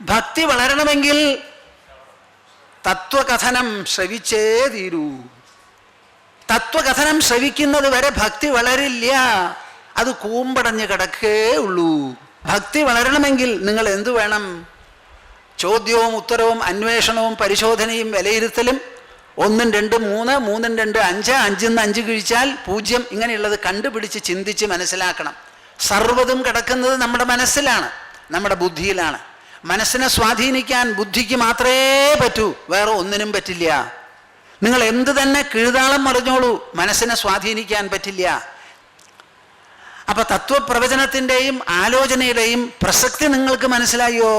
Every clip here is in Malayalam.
ഭക്തി വളരണമെങ്കിൽ തത്വകഥനം ശ്രവിച്ചേ തീരൂ. തത്വകഥനം ശ്രവിക്കുന്നത് വരെ ഭക്തി വളരില്ല. അത് കൂമ്പടഞ്ഞ് കിടക്കേ ഉള്ളൂ. ഭക്തി വളരണമെങ്കിൽ നിങ്ങൾ എന്തു വേണം? ചോദ്യവും ഉത്തരവും അന്വേഷണവും പരിശോധനയും വിലയിരുത്തലും. ഒന്നും രണ്ട് മൂന്ന് മൂന്നും രണ്ട് അഞ്ച് അഞ്ചിന്ന് അഞ്ച് കിഴിച്ചാൽ പൂജ്യം. ഇങ്ങനെയുള്ളത് കണ്ടുപിടിച്ച് ചിന്തിച്ച് മനസ്സിലാക്കണം. സർവതും കിടക്കുന്നത് നമ്മുടെ മനസ്സിലാണ് നമ്മുടെ ബുദ്ധിയിലാണ്. മനസ്സിനെ സ്വാധീനിക്കാൻ ബുദ്ധിക്ക് മാത്രമേ പറ്റൂ. വേറെ ഒന്നിനും പറ്റില്ല. നിങ്ങൾ എന്ത് തന്നെ കീഴ്താളം മറിഞ്ഞോളൂ മനസ്സിനെ സ്വാധീനിക്കാൻ പറ്റില്ല. അപ്പൊ തത്വപ്രവചനത്തിന്റെയും ആലോചനയുടെയും പ്രസക്തി നിങ്ങൾക്ക് മനസ്സിലായോ?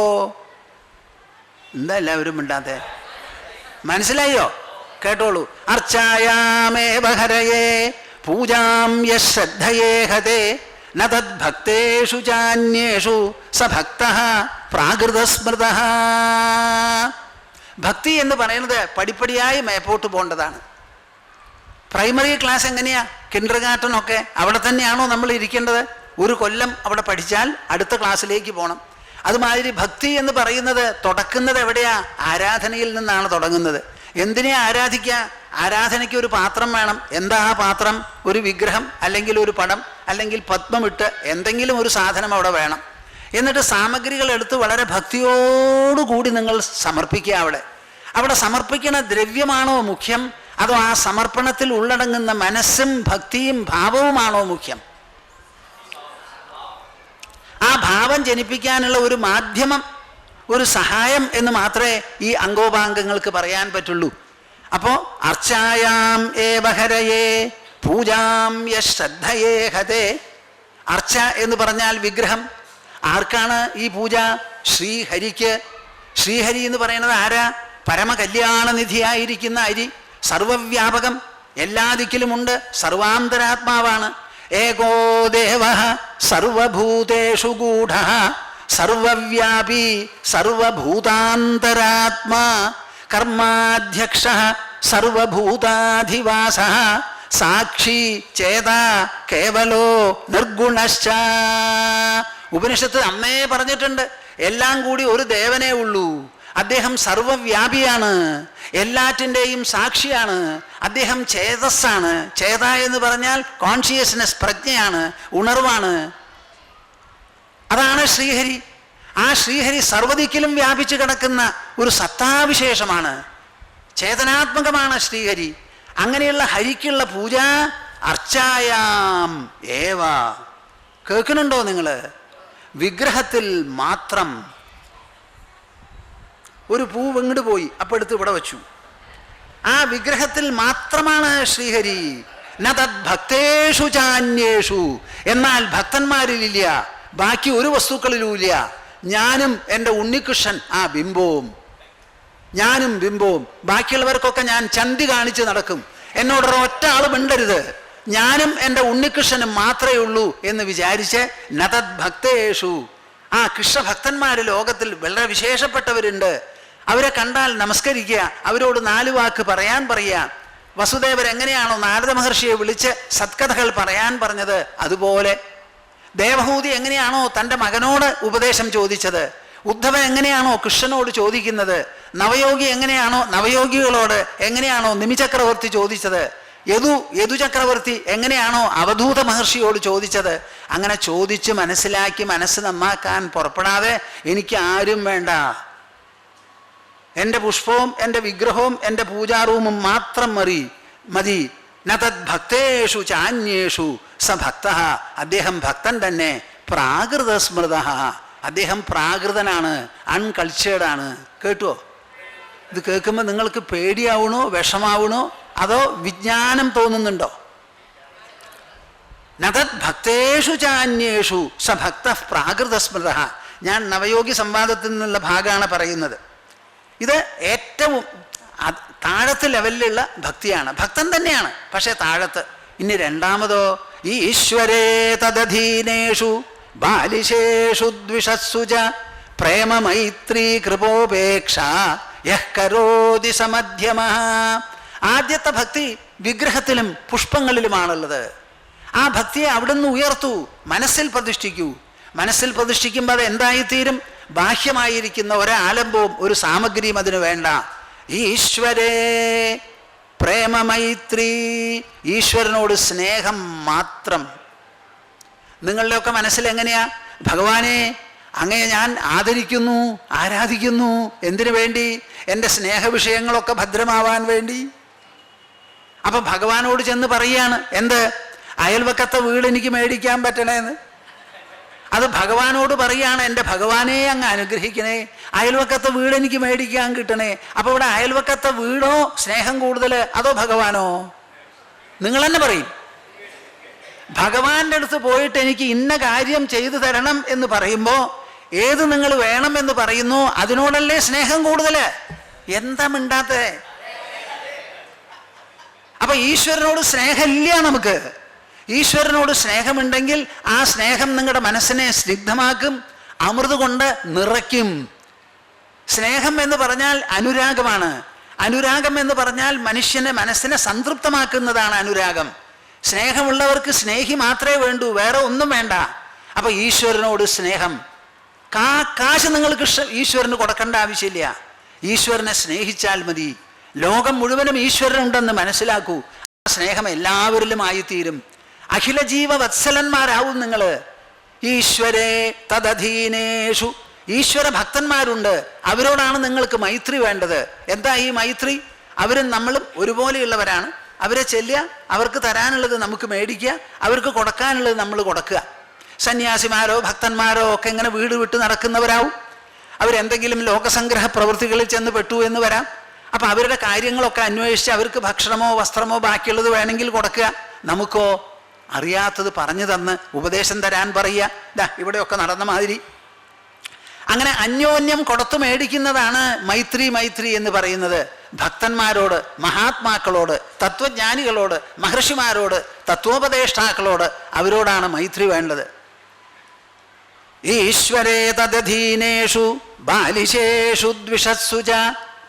എന്താ എല്ലാവരും മിണ്ടാതെ മനസ്സിലായോ? കേട്ടോളൂ. അർച്ചായാമേ ബഹരയേ പൂജാം യശ്രദ്ധയേ ഹതേ ന തദ്ഭക്തേഷു ചാന്യേഷു സ ഭക്ത പ്രാകൃതസ്മൃത. ഭക്തി എന്ന് പറയുന്നത് പടിപ്പടിയായി മേപ്പോട്ട് പോകേണ്ടതാണ്. പ്രൈമറി ക്ലാസ് എങ്ങനെയാ? കിൻഡർ ഗാർട്ടനൊക്കെ അവിടെ തന്നെയാണോ നമ്മൾ ഇരിക്കേണ്ടത്? ഒരു കൊല്ലം അവിടെ പഠിച്ചാൽ അടുത്ത ക്ലാസ്സിലേക്ക് പോകണം. അതുമാതിരി ഭക്തി എന്ന് പറയുന്നത് തുടക്കുന്നത് എവിടെയാ? ആരാധനയിൽ നിന്നാണ് തുടങ്ങുന്നത്. എന്തിനെ ആരാധിക്കുക? ആരാധനയ്ക്ക് ഒരു പാത്രം വേണം. എന്താ ആ പാത്രം? ഒരു വിഗ്രഹം അല്ലെങ്കിൽ ഒരു പടം അല്ലെങ്കിൽ പത്മമിട്ട് എന്തെങ്കിലും ഒരു സാധനം അവിടെ വേണം. എന്നിട്ട് സാമഗ്രികൾ എടുത്ത് വളരെ ഭക്തിയോടുകൂടി നിങ്ങൾ സമർപ്പിക്കുക അവിടെ. അവിടെ സമർപ്പിക്കുന്ന ദ്രവ്യമാണോ മുഖ്യം? അതോ ആ സമർപ്പണത്തിൽ ഉള്ളടങ്ങുന്ന മനസ്സും ഭക്തിയും ഭാവവുമാണോ മുഖ്യം? ആ ഭാവം ജനിപ്പിക്കാനുള്ള ഒരു മാധ്യമം ഒരു സഹായം എന്ന് മാത്രമേ ഈ അംഗോപാംഗങ്ങൾക്ക് പറയാൻ പറ്റുള്ളൂ. അപ്പോൾ അർച്ചായാം ഏ ബഹരയേ പൂജാം യശ്രദ്ധയേ ഹതേ. അർച്ച എന്ന് പറഞ്ഞാൽ വിഗ്രഹം ആർക്കാണ് ഈ പൂജ? ശ്രീഹരിക്ക്. ശ്രീഹരി എന്ന് പറയുന്നത് ആരാ? പരമകല്യാണനിധിയായിരിക്കുന്ന ഹരി സർവവ്യാപകം എല്ലാ ദിക്കിലുമുണ്ട് സർവാന്തരാത്മാവാണ്. ഏകോ ദേവ സർവഭൂതേഷു ഗൂഢ. സർവവ്യാപി സർവഭൂതാന്തരാത്മാ. കർമാധ്യക്ഷ സർവഭൂതാധിവാസ. സാക്ഷി ചേത കേവലോ നിർഗുണശ്ച. ഉപനിഷത്ത് അന്നേ പറഞ്ഞിട്ടുണ്ട് എല്ലാം കൂടി ഒരു ദേവനേ ഉള്ളൂ. അദ്ദേഹം സർവവ്യാപിയാണ് എല്ലാറ്റിന്റെയും സാക്ഷിയാണ്. അദ്ദേഹം ചേതസ്സാണ് ചേത എന്ന് പറഞ്ഞാൽ കോൺഷ്യസ്നെസ് പ്രജ്ഞയാണ് ഉണർവാണ്. അതാണ് ശ്രീഹരി. ആ ശ്രീഹരി സർവദിക്കിലും വ്യാപിച്ചു കിടക്കുന്ന ഒരു സത്താവിശേഷമാണ്. ചേതനാത്മകമാണ് ശ്രീഹരി. അങ്ങനെയുള്ള ഹരിക്കുള്ള പൂജ അർച്ചായാം ഏവ. കേൾക്കുന്നുണ്ടോ നിങ്ങൾ വിഗ്രഹത്തിൽ മാത്രം ഒരു പൂവ് ഇങ്ങോട്ട് പോയി അപ്പം എടുത്ത് ഇവിടെ വെച്ചു. ആ വിഗ്രഹത്തിൽ മാത്രമാണ് ശ്രീഹരി. നതത് ചാന്യേഷു. എന്നാൽ ഭക്തന്മാരിലില്ല ബാക്കി ഒരു വസ്തുക്കളിലുമില്ല. ഞാനും എന്റെ ഉണ്ണികൃഷ്ണൻ ആ ബിംബവും. ഞാനും ബിംബവും. ബാക്കിയുള്ളവർക്കൊക്കെ ഞാൻ ചന്തി കാണിച്ച് നടക്കും. എന്നോട് ഒറ്റ ആൾ മിണ്ടരുത്. ഞാനും എന്റെ ഉണ്ണികൃഷ്ണനും മാത്രമേ ഉള്ളൂ എന്ന് വിചാരിച്ച് നതത് ഭക്തേഷു ആ കൃഷ്ണഭക്തന്മാർ ലോകത്തിൽ വളരെ വിശേഷപ്പെട്ടവരുണ്ട്. അവരെ കണ്ടാൽ നമസ്കരിക്കുക അവരോട് നാല് വാക്ക് പറയാൻ പറയുക. വസുദേവർ എങ്ങനെയാണോ നാരദ മഹർഷിയെ വിളിച്ച് സത്കഥകൾ പറയാൻ പറഞ്ഞത് അതുപോലെ. ദേവഹൂതി എങ്ങനെയാണോ തന്റെ മകനോട് ഉപദേശം ചോദിച്ചത്? ഉദ്ധവൻ എങ്ങനെയാണോ കൃഷ്ണനോട് ചോദിക്കുന്നത്? നവയോഗി എങ്ങനെയാണോ നവയോഗികളോട് എങ്ങനെയാണോ നിമിചക്രവർത്തി ചോദിച്ചത്? യദു യദു ചക്രവർത്തി എങ്ങനെയാണോ അവധൂത മഹർഷിയോട് ചോദിച്ചത്? അങ്ങനെ ചോദിച്ച് മനസ്സിലാക്കി മനസ്സ് നന്നാക്കാൻ പുറപ്പെടാതെ എനിക്ക് ആരും വേണ്ട. എന്റെ പുഷ്പവും എന്റെ വിഗ്രഹവും എന്റെ പൂജാറൂമും മാത്രം മറി മതി. നതത് ഭക്തേഷു ചാന്യേഷു സ ഭക്ത. അദ്ദേഹം ഭക്തൻ തന്നെ. പ്രാകൃത സ്മൃത. അദ്ദേഹം പ്രാകൃതനാണ്. അൺകൾച്ചേർഡാണ്. കേട്ടുവോ ഇത് കേൾക്കുമ്പോൾ നിങ്ങൾക്ക് പേടിയാവണോ? വിഷമാവണോ? അതോ വിജ്ഞാനം തോന്നുന്നുണ്ടോ? നതത് ഭക്തേഷു ചാന്യേഷു സ ഭക്ത പ്രാകൃത സ്മൃത ഞാൻ നവയോഗി സംവാദത്തിൽ നിന്നുള്ള ഭാഗമാണ് പറയുന്നത്. ഇത് ഏറ്റവും താഴത്ത് ലെവലിലുള്ള ഭക്തിയാണ്. ഭക്തൻ തന്നെയാണ് പക്ഷേ താഴത്ത്. ഇനി രണ്ടാമതോ ഈശ്വരേ തദധീനേഷു ബാലിശേഷു ദ്വിഷസ്സു ച പ്രേമമൈത്രീ കൃപോപേക്ഷ യഹ് കരോതി സമധ്യമ. ആദ്യത്തെ ഭക്തി വിഗ്രഹത്തിലും പുഷ്പങ്ങളിലുമാണുള്ളത്. ആ ഭക്തിയെ അവിടുന്ന് ഉയർത്തു മനസ്സിൽ പ്രതിഷ്ഠിക്കൂ. മനസ്സിൽ പ്രതിഷ്ഠിക്കുമ്പോൾ അത് എന്തായിത്തീരും? ബാഹ്യമായിരിക്കുന്ന ഒരാലംബവും ഒരു സാമഗ്രിയും അതിന് വേണ്ട. ഈശ്വരേ പ്രേമമൈത്രി ഈശ്വരനോട് സ്നേഹം മാത്രം. നിങ്ങളുടെയൊക്കെ മനസ്സിൽ എങ്ങനെയാ? ഭഗവാനെ അങ്ങയെ ഞാൻ ആദരിക്കുന്നു ആരാധിക്കുന്നു എന്തിനു വേണ്ടി? എന്റെ സ്നേഹവിഷയങ്ങളൊക്കെ ഭദ്രമാവാൻ വേണ്ടി? അപ്പൊ ഭഗവാനോട് ചെന്ന് പറയുകയാണ് എന്ത്? അയൽവക്കത്തെ വീട് എനിക്ക് മേടിക്കാൻ പറ്റണേന്ന് അത് ഭഗവാനോട് പറയുകയാണ് എന്റെ ഭഗവാനെ അങ്ങ് അനുഗ്രഹിക്കണേ. അയൽവക്കത്തെ വീട് എനിക്ക് മേടിക്കാൻ കിട്ടണേ. അപ്പൊ ഇവിടെ അയൽവക്കത്തെ വീടോ സ്നേഹം കൂടുതൽ അതോ ഭഗവാനോ? നിങ്ങൾ തന്നെ പറയും. ഭഗവാന്റെ അടുത്ത് പോയിട്ട് എനിക്ക് ഇന്ന കാര്യം ചെയ്തു തരണം എന്ന് പറയുമ്പോൾ ഏത് നിങ്ങൾ വേണം എന്ന് പറയുന്നു അതിനോടല്ലേ സ്നേഹം കൂടുതൽ എന്താ മിണ്ടാത്തേ? അപ്പൊ ഈശ്വരനോട് സ്നേഹമില്ല നമുക്ക്. ഈശ്വരനോട് സ്നേഹമുണ്ടെങ്കിൽ ആ സ്നേഹം നിങ്ങളുടെ മനസ്സിനെ സ്നിഗ്ധമാക്കും അമൃത് കൊണ്ട് നിറയ്ക്കും. സ്നേഹം എന്ന് പറഞ്ഞാൽ അനുരാഗമാണ്. അനുരാഗം എന്ന് പറഞ്ഞാൽ മനുഷ്യനെ മനസ്സിനെ സംതൃപ്തമാക്കുന്നതാണ് അനുരാഗം. സ്നേഹമുള്ളവർക്ക് സ്നേഹി മാത്രമേ വേണ്ടൂ വേറെ ഒന്നും വേണ്ട. അപ്പൊ ഈശ്വരനോട് സ്നേഹം. കാ കാശ് നിങ്ങൾക്ക് ഈശ്വരന് കൊടുക്കേണ്ട ആവശ്യമില്ല. ഈശ്വരനെ സ്നേഹിച്ചാൽ മതി. ലോകം മുഴുവനും ഈശ്വരനുണ്ടെന്ന് മനസ്സിലാക്കൂ. ആ സ്നേഹം എല്ലാവരിലും ആയിത്തീരും. അഖില ജീവ വത്സലന്മാരാവും നിങ്ങൾ ഈശ്വരേ തദധീനേഷു. ഈശ്വര ഭക്തന്മാരുണ്ട് അവരോടാണ് നിങ്ങൾക്ക് മൈത്രി വേണ്ടത്. എന്താ ഈ മൈത്രി? അവരും നമ്മളും ഒരുപോലെയുള്ളവരാണ്. അവരെ ചെല്ലുക അവർക്ക് തരാനുള്ളത് നമുക്ക് മേടിക്കുക അവർക്ക് കൊടുക്കാനുള്ളത് നമ്മൾ കൊടുക്കുക. സന്യാസിമാരോ ഭക്തന്മാരോ ഒക്കെ ഇങ്ങനെ വീട് വിട്ട് നടക്കുന്നവരാവും. അവരെന്തെങ്കിലും ലോകസംഗ്രഹ പ്രവൃത്തികളിൽ ചെന്ന് പെട്ടു എന്ന് വരാം. അപ്പം അവരുടെ കാര്യങ്ങളൊക്കെ അന്വേഷിച്ച് അവർക്ക് ഭക്ഷണമോ വസ്ത്രമോ ബാക്കിയുള്ളത് വേണമെങ്കിൽ കൊടുക്കുക. നമുക്കോ അറിയാത്തത് പറഞ്ഞു തന്ന് ഉപദേശം തരാൻ പറയുക. ഇതാ ഇവിടെയൊക്കെ നടന്ന മാതിരി. അങ്ങനെ അന്യോന്യം കൊടുത്തു മേടിക്കുന്നതാണ് മൈത്രി മൈത്രി എന്ന് പറയുന്നത്. ഭക്തന്മാരോട് മഹാത്മാക്കളോട് തത്വജ്ഞാനികളോട് മഹർഷിമാരോട് തത്വോപദേഷ്ടാക്കളോട് അവരോടാണ് മൈത്രി വേണ്ടത്. ഈശ്വരേ തദധീനേഷു ബാലിശേഷു ദ്വിഷസ്സു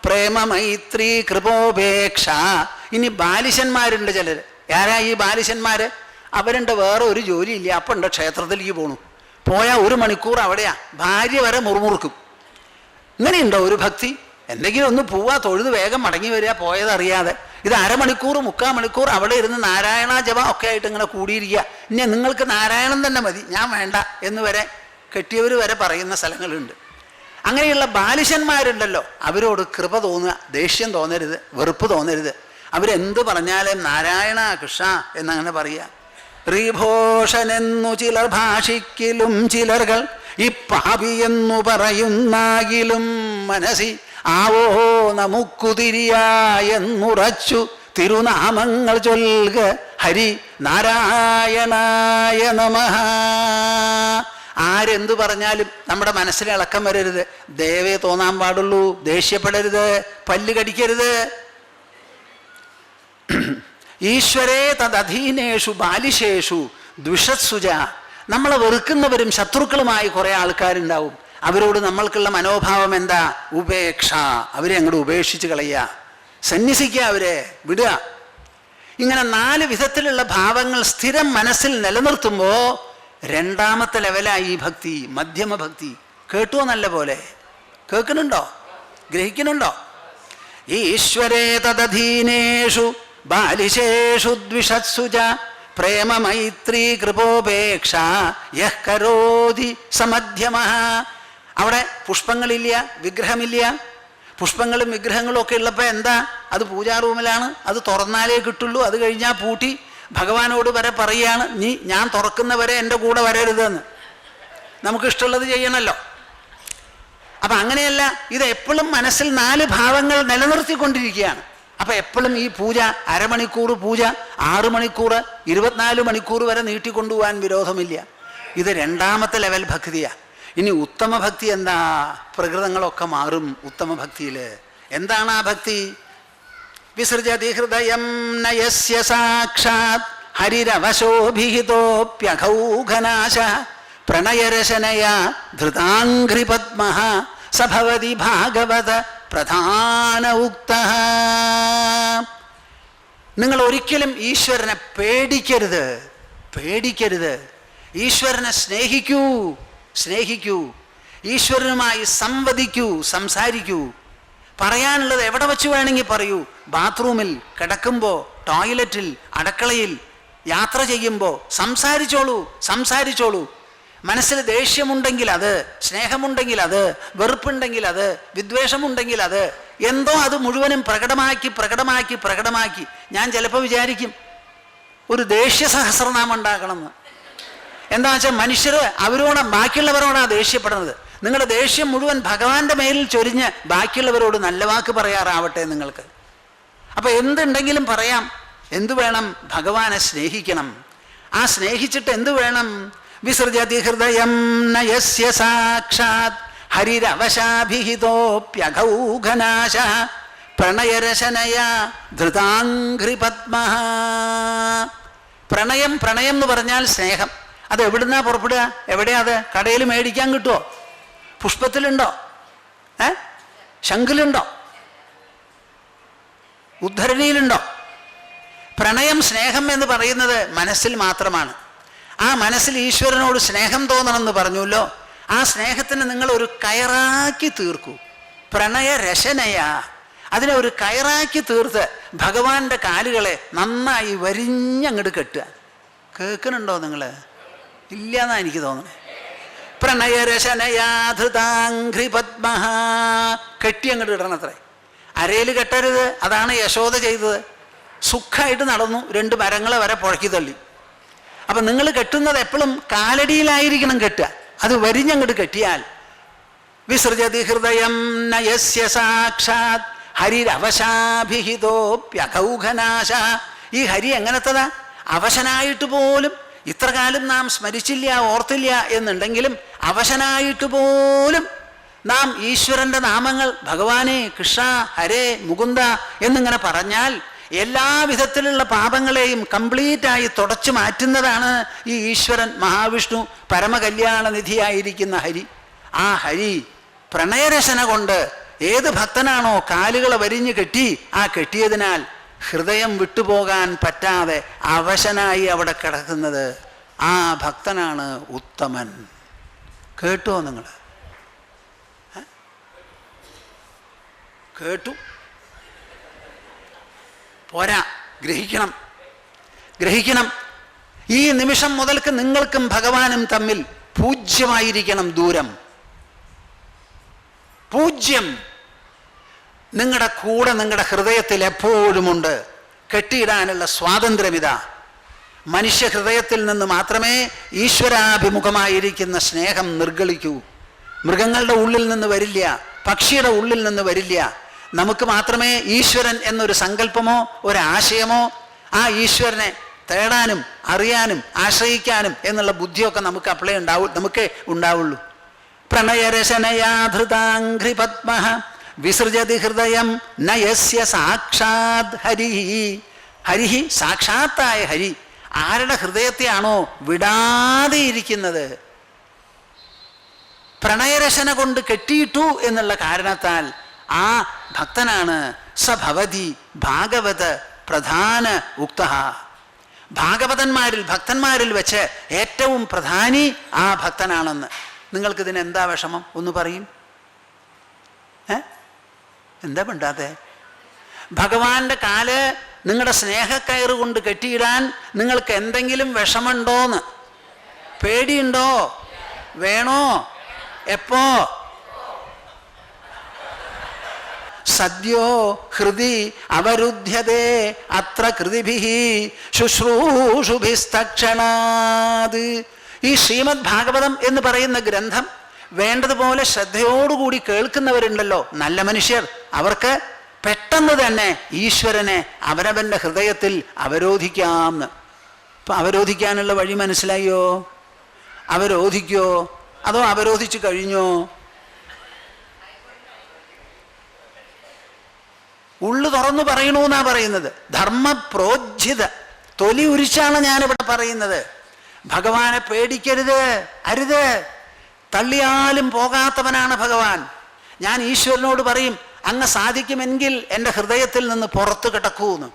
ച പ്രേമ മൈത്രി കൃപോപേക്ഷ. ഇനി ബാലിശന്മാരുണ്ട് ചിലർ. ആരാ ഈ ബാലിശന്മാര്? അവരുണ്ട് വേറെ ഒരു ജോലിയില്ല. അപ്പം ഉണ്ട് ക്ഷേത്രത്തിലേക്ക് പോണു. പോയാൽ ഒരു മണിക്കൂർ അവിടെയാ. ഭാര്യ വരെ മുറുമുറുക്കും. ഇങ്ങനെയുണ്ടോ ഒരു ഭക്തി? എന്തെങ്കിലും ഒന്ന് പോവാ തൊഴുത് വേഗം മടങ്ങി വരിക പോയതറിയാതെ. ഇത് അരമണിക്കൂർ മുക്കാൽ മണിക്കൂർ അവിടെ ഇരുന്ന് നാരായണ ജപ ഒക്കെ ആയിട്ട് ഇങ്ങനെ കൂടിയിരിക്കുക ഇനി നിങ്ങൾക്ക് നാരായണം തന്നെ മതി. ഞാൻ വേണ്ട എന്ന് വരെ കെട്ടിയവർ വരെ പറയുന്ന സ്ഥലങ്ങളുണ്ട്. അങ്ങനെയുള്ള ബാലിശന്മാരുണ്ടല്ലോ. അവരോട് കൃപ തോന്നുക ദേഷ്യം തോന്നരുത് വെറുപ്പ് തോന്നരുത്. അവരെന്ത് പറഞ്ഞാലും നാരായണ കൃഷ എന്നങ്ങനെ പറയുക. റീഭോഷനെന്നു ചിലർ ഭാഷിക്കലും ചിലർകൾ ഈ പാപിയെന്നു പറയുന്നാകിലും മനസ്സി ആവോ നമുക്കുതിരിയായെന്നുറച്ചു തിരുനാമങ്ങൾ ചൊൽക ഹരി നാരായണായ നമഃ. ആരെന്തു പറഞ്ഞാലും നമ്മുടെ മനസ്സിൽ ഇളക്കം വരരുത്. ദേവേ തോന്നാൻ പാടുള്ളൂ ദേഷ്യപ്പെടരുത് പല്ല് കടിക്കരുത്. ഈശ്വരേ തദധീനേഷു ബാലിശേഷു ദ്വിഷത്സുജ. നമ്മളെ വെറുക്കുന്നവരും ശത്രുക്കളുമായി കുറേ ആൾക്കാരുണ്ടാവും. അവരോട് നമ്മൾക്കുള്ള മനോഭാവം എന്താ? ഉപേക്ഷ. അവരെ അങ്ങോട്ട് ഉപേക്ഷിച്ച് കളയുക. സന്യസിക്കുക അവരെ വിടുക. ഇങ്ങനെ നാല് വിധത്തിലുള്ള ഭാവങ്ങൾ സ്ഥിരം മനസ്സിൽ നിലനിർത്തുമ്പോൾ രണ്ടാമത്തെ ലെവലായി ഈ ഭക്തി മധ്യമ ഭക്തി. കേട്ടുവോ നല്ല പോലെ? കേൾക്കുന്നുണ്ടോ? ഗ്രഹിക്കുന്നുണ്ടോ? ഈശ്വരേ തദധീനേഷു ബാലിശേഷു ദ്വിഷത്സുജ ച പ്രേമ മൈത്രി കൃപോപേക്ഷ യഹ് കരോതി സമധ്യമ. അവിടെ പുഷ്പങ്ങളില്ല വിഗ്രഹമില്ല. പുഷ്പങ്ങളും വിഗ്രഹങ്ങളും ഒക്കെ ഉള്ളപ്പോൾ എന്താ? അത് പൂജാ റൂമിലാണ്. അത് തുറന്നാലേ കിട്ടുള്ളൂ. അത് കഴിഞ്ഞാൽ പൂട്ടി ഭഗവാനോട് വരെ പറയുകയാണ് നീ ഞാൻ തുറക്കുന്നവരെ എന്റെ കൂടെ വരരുതെന്ന്. നമുക്കിഷ്ടമുള്ളത് ചെയ്യണമല്ലോ. അപ്പം അങ്ങനെയല്ല ഇത് എപ്പോഴും മനസ്സിൽ നാല് ഭാവങ്ങൾ നിലനിർത്തിക്കൊണ്ടിരിക്കുകയാണ്. അപ്പം എപ്പോഴും ഈ പൂജ അരമണിക്കൂർ പൂജ ആറ് മണിക്കൂർ ഇരുപത്തിനാല് മണിക്കൂർ വരെ നീട്ടിക്കൊണ്ടുപോകാൻ വിരോധമില്ല. ഇത് രണ്ടാമത്തെ ലെവൽ ഭക്തിയാണ് ഇനി ഉത്തമ ഭക്തി എന്താ? പ്രകൃതങ്ങളൊക്കെ മാറും ഉത്തമ ഭക്തിയിൽ എന്താണ് ആ ഭക്തി? വിസൃജതി ഹൃദയം നയസ്യ സാക്ഷാത് ഹരിരവശോഭിഹിതോപ്യഘൗഘനാശ പ്രണയരശനയ ധൃതാംഘ്രിപത്മ സഭവതി ഭാഗവത പ്രധാന ഉക്ത. നിങ്ങൾ ഒരിക്കലും ഈശ്വരനെ പേടിക്കരുത് പേടിക്കരുത്. ഈശ്വരനെ സ്നേഹിക്കൂ സ്നേഹിക്കൂ. ഈശ്വരനുമായി സംവദിക്കൂ സംസാരിക്കൂ. പറയാനുള്ളത് എവിടെ വെച്ച് വേണമെങ്കിൽ പറയൂ. ബാത്റൂമിൽ കിടക്കുമ്പോൾ ടോയ്ലറ്റിൽ അടുക്കളയിൽ യാത്ര ചെയ്യുമ്പോൾ സംസാരിച്ചോളൂ സംസാരിച്ചോളൂ. മനസ്സിൽ ദേഷ്യമുണ്ടെങ്കിൽ അത് സ്നേഹമുണ്ടെങ്കിൽ അത് വെറുപ്പുണ്ടെങ്കിൽ അത് വിദ്വേഷമുണ്ടെങ്കിൽ അത് എന്തോ അത് മുഴുവനും പ്രകടമാക്കി പ്രകടമാക്കി പ്രകടമാക്കി. ഞാൻ ചിലപ്പോൾ വിചാരിക്കും ഒരു ദേഷ്യ സഹസ്രനാമം ഉണ്ടാക്കണമെന്ന് എന്താ വെച്ചാൽ മനുഷ്യർ അവരോട് ബാക്കിയുള്ളവരോടാണ് ദേഷ്യപ്പെടുന്നത്. നിങ്ങളുടെ ദേഷ്യം മുഴുവൻ ഭഗവാന്റെ മേലിൽ ചൊരിഞ്ഞ് ബാക്കിയുള്ളവരോട് നല്ല വാക്ക് പറയാറാവട്ടെ നിങ്ങൾക്ക്. അപ്പൊ എന്തുണ്ടെങ്കിലും പറയാം. എന്തു വേണം? ഭഗവാനെ സ്നേഹിക്കണം. ആ സ്നേഹിച്ചിട്ട് എന്തു വേണം? വിസൃജതി ഹൃദയം നയസ്യ സാക്ഷാത് ഹരിരവശാഭിഹിതോപ്യഘൗഘനാശ പ്രണയരശനയ ധൃതാംഘ്രി പത്മ പ്രണയം പ്രണയം എന്ന് പറഞ്ഞാൽ സ്നേഹം. അത് എവിടുന്നാ പുറപ്പെടുക? എവിടെയാ അത്? കടയിൽ മേടിക്കാൻ കിട്ടുമോ പുഷ്പത്തിലുണ്ടോ? ഏ? ശംഖിലുണ്ടോ? ഉദ്ധരണിയിലുണ്ടോ? പ്രണയം സ്നേഹം എന്ന് പറയുന്നത് മനസ്സിൽ മാത്രമാണ്. ആ മനസ്സിൽ ഈശ്വരനോട് സ്നേഹം തോന്നണം എന്ന് പറഞ്ഞുല്ലോ ആ സ്നേഹത്തിന് നിങ്ങൾ ഒരു കയറാക്കി തീർക്കൂ. പ്രണയ രശനയ അതിനെ ഒരു കയറാക്കി തീർത്ത് ഭഗവാന്റെ കാലുകളെ നന്നായി വരിഞ്ഞങ്ങോട്ട് കെട്ടുക. കേൾക്കുന്നുണ്ടോ നിങ്ങൾ ഇല്ല എന്നാ എനിക്ക് തോന്നുന്നത് പ്രണയരശനയാധൃതാഘ്രി പത്മ കെട്ടി അങ്ങോട്ട് ഇടണത്രേ അരയിൽ കെട്ടരുത് അതാണ് യശോദ ചെയ്തത്. സുഖമായിട്ട് നടന്നു രണ്ട് മരങ്ങളെ വരെ പുഴക്കി തള്ളി. അപ്പം നിങ്ങൾ കെട്ടുന്നത് എപ്പോഴും കാലടിയിലായിരിക്കണം കെട്ടുക. അത് വരിഞ്ഞങ്ങോട്ട് കെട്ടിയാൽ. വിസൃജതി ഹൃദയം നയസ്യ സാക്ഷാത് ഹരിരവശാഭിഹിതോപ്യകൗഘനാശ ഈ ഹരി എങ്ങനത്തതാ? അവശനായിട്ട് പോലും ഇത്ര കാലം നാം സ്മരിച്ചില്ല ഓർത്തില്ല എന്നുണ്ടെങ്കിലും അവശനായിട്ട് പോലും നാം ഈശ്വരന്റെ നാമങ്ങൾ ഭഗവാനെ കൃഷ്ണ ഹരേ മുകുന്ദ എന്നിങ്ങനെ പറഞ്ഞാൽ എല്ലാ വിധത്തിലുള്ള പാപങ്ങളെയും കംപ്ലീറ്റ് ആയി തുടച്ചു മാറ്റുന്നതാണ് ഈ ഈശ്വരൻ മഹാവിഷ്ണു പരമകല്യാണ നിധിയായിരിക്കുന്ന ഹരി. ആ ഹരി പ്രണയരശന കൊണ്ട് ഏത് ഭക്തനാണോ കാലുകളെ വരിഞ്ഞു കെട്ടി ആ കെട്ടിയതിനാൽ ഹൃദയം വിട്ടുപോകാൻ പറ്റാതെ അവശനായി അവിടെ കിടക്കുന്നത് ആ ഭക്തനാണ് ഉത്തമൻ. കേട്ടോ നിങ്ങൾ. കേട്ടു. പോരാ ഗ്രഹിക്കണം. ഗ്രഹിക്കണം. ഈ നിമിഷം മുതൽക്ക് നിങ്ങൾക്കും ഭഗവാനും തമ്മിൽ പൂജ്യമായിരിക്കണം ദൂരം. പൂജ്യം. നിങ്ങളുടെ കൂടെ നിങ്ങളുടെ ഹൃദയത്തിൽ എപ്പോഴുമുണ്ട്. കെട്ടിയിടാനുള്ള സ്വാതന്ത്ര്യമിതാ. മനുഷ്യ ഹൃദയത്തിൽ നിന്ന് മാത്രമേ ഈശ്വരാഭിമുഖമായിരിക്കുന്ന സ്നേഹം നിർഗളിക്കൂ. മൃഗങ്ങളുടെ ഉള്ളിൽ നിന്ന് വരില്ല പക്ഷിയുടെ ഉള്ളിൽ നിന്ന് വരില്ല. നമുക്ക് മാത്രമേ ഈശ്വരൻ എന്നൊരു സങ്കല്പമോ ഒരാശയമോ ആ ഈശ്വരനെ തേടാനും അറിയാനും ആശ്രയിക്കാനും എന്നുള്ള ബുദ്ധിയൊക്കെ നമുക്ക് അപ്ലൈ ഉണ്ടാവൂ നമുക്ക് ഉണ്ടാവുള്ളൂ. പ്രണയരശനയാധൃതാഘ്രി പത്മ വിസൃജതി ഹൃദയം നയസ്യ സാക്ഷാത് ഹരി ഹരിഹി സാക്ഷാത്തായ ഹരി. ആരുടെ ഹൃദയത്തെയാണോ വിടാതെ ഇരിക്കുന്നത് പ്രണയരശന കൊണ്ട് കെട്ടിയിട്ടു എന്നുള്ള കാരണത്താൽ ആ ഭക്തനാണ് സഭവതി ഭാഗവത പ്രധാന ഉക്ത ഭാഗവതന്മാരിൽ ഭക്തന്മാരിൽ വെച്ച് ഏറ്റവും പ്രധാനി ആ ഭക്തനാണെന്ന്. നിങ്ങൾക്കിതിന് എന്താ വിഷമം? ഒന്ന് പറയും. എന്താ മിണ്ടാത്തെ? ഭഗവാന്റെ കാൽ നിങ്ങളുടെ സ്നേഹക്കയറ് കൊണ്ട് കെട്ടിയിടാൻ നിങ്ങൾക്ക് എന്തെങ്കിലും വിഷമുണ്ടോന്ന് പേടിയുണ്ടോ? വേണോ? എപ്പോ? സദ്യോ ഹൃദി അവരുദ്ധ്യതേ അത്ര കൃതിഭി ശുശ്രൂഷുഭിസ്തക്ഷണാത്. ഈ ശ്രീമദ് ഭാഗവതം എന്ന് പറയുന്ന ഗ്രന്ഥം വേണ്ടതുപോലെ ശ്രദ്ധയോടുകൂടി കേൾക്കുന്നവരുണ്ടല്ലോ. നല്ല മനുഷ്യർ. അവർക്ക് പെട്ടെന്ന് തന്നെ ഈശ്വരനെ അവരവന്റെ ഹൃദയത്തിൽ അവരോധിക്കാമെന്ന് ഇപ്പം അവരോധിക്കാനുള്ള വഴി മനസ്സിലായോ? അവരോധിക്കോ? അതോ അവരോധിച്ചു കഴിഞ്ഞോ? ഉള്ളു തുറന്നു പറയണമെന്നാ പറയുന്നത്. ധർമ്മപ്രോജ്ജിത തൊലി ഉരിച്ചാണ് ഞാനിവിടെ പറയുന്നത്. ഭഗവാനെ പേടിക്കരുത് അരുത്. തള്ളിയാലും പോകാത്തവനാണ് ഭഗവാൻ. ഞാൻ ഈശ്വരനോട് പറയും അങ്ങ് സാധിക്കുമെങ്കിൽ എന്റെ ഹൃദയത്തിൽ നിന്ന് പുറത്തു കിടക്കൂന്ന്.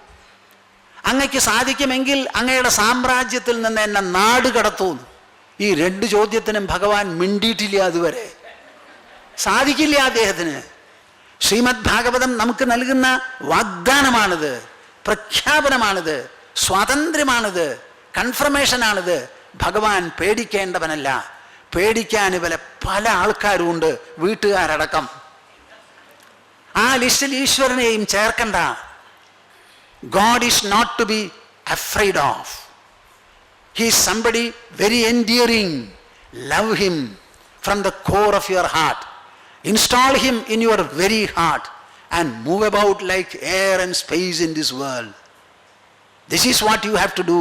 അങ്ങയ്ക്ക് സാധിക്കുമെങ്കിൽ അങ്ങയുടെ സാമ്രാജ്യത്തിൽ നിന്ന് എന്നെ നാട് കടത്തൂന്ന്. ഈ രണ്ട് ചോദ്യത്തിനും ഭഗവാൻ മിണ്ടിയിട്ടില്ല അതുവരെ. സാധിക്കില്ല അദ്ദേഹത്തിന്. ശ്രീമദ് ഭാഗവതം നമുക്ക് നൽകുന്ന വാഗ്ദാനമാണിത്. പ്രഖ്യാപനമാണിത്. സ്വാതന്ത്ര്യമാണിത്. കൺഫർമേഷനാണിത്. ഭഗവാൻ പേടിക്കേണ്ടവനല്ല. പേടിക്കാൻ ഇവരെ പല ആൾക്കാരും ഉണ്ട് വീട്ടുകാരടക്കം. ആ ലിസ്റ്റിൽ ഈശ്വരനെയും ചേർക്കണ്ട God is not to be afraid of he is somebody very endearing love him from the core of your heart install him in your very heart and move about like air and space in this world this is what you have to do